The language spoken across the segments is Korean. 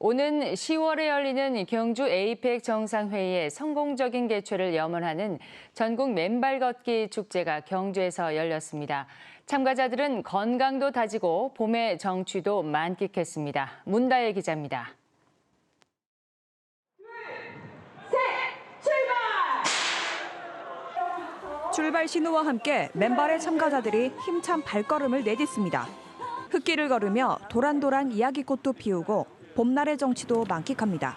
오는 10월에 열리는 경주 에이펙 정상회의의 성공적인 개최를 염원하는 전국 맨발 걷기 축제가 경주에서 열렸습니다. 참가자들은 건강도 다지고 봄의 정취도 만끽했습니다. 문다혜 기자입니다. 출발 신호와 함께 맨발의 참가자들이 힘찬 발걸음을 내딛습니다. 흙길을 걸으며 도란도란 이야기꽃도 피우고 봄날의 정취도 만끽합니다.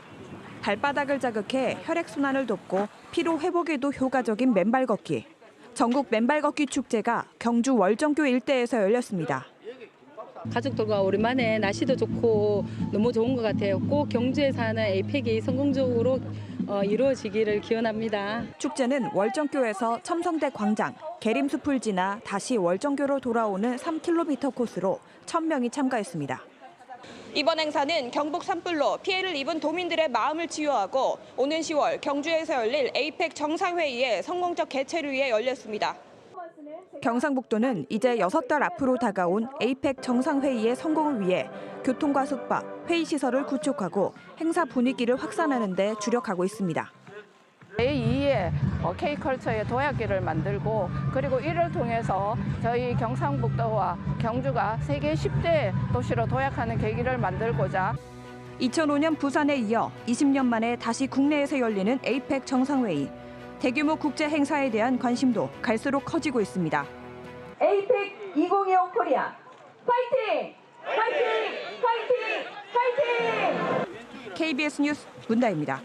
발바닥을 자극해 혈액순환을 돕고 피로 회복에도 효과적인 맨발 걷기. 전국 맨발 걷기 축제가 경주 월정교 일대에서 열렸습니다. 가족들과 오랜만에 날씨도 좋고 너무 좋은 것 같아요. 꼭 경주에 사는 에이펙이 성공적으로 어, 이루어지기를 기원합니다. 축제는 월정교에서 첨성대 광장, 계림숲을 지나 다시 월정교로 돌아오는 3km 코스로 1000명이 참가했습니다. 이번 행사는 경북 산불로 피해를 입은 도민들의 마음을 치유하고 오는 10월 경주에서 열릴 에이펙 정상회의의 성공적 개최를 위해 열렸습니다. 경상북도는 이제 6달 앞으로 다가온 에이펙 정상회의의 성공을 위해 교통과 숙박, 회의시설을 구축하고 행사 분위기를 확산하는 데 주력하고 있습니다. 제2의 K컬처의 도약기를 만들고 그리고 이를 통해서 저희 경상북도와 경주가 세계 10대 도시로 도약하는 계기를 만들고자 2005년 부산에 이어 20년 만에 다시 국내에서 열리는 에이펙 정상회의. 대규모 국제 행사에 대한 관심도 갈수록 커지고 있습니다. 에이펙 2025 코리아 파이팅! 파이팅! 파이팅! 파이팅! KBS 뉴스 문다입니다.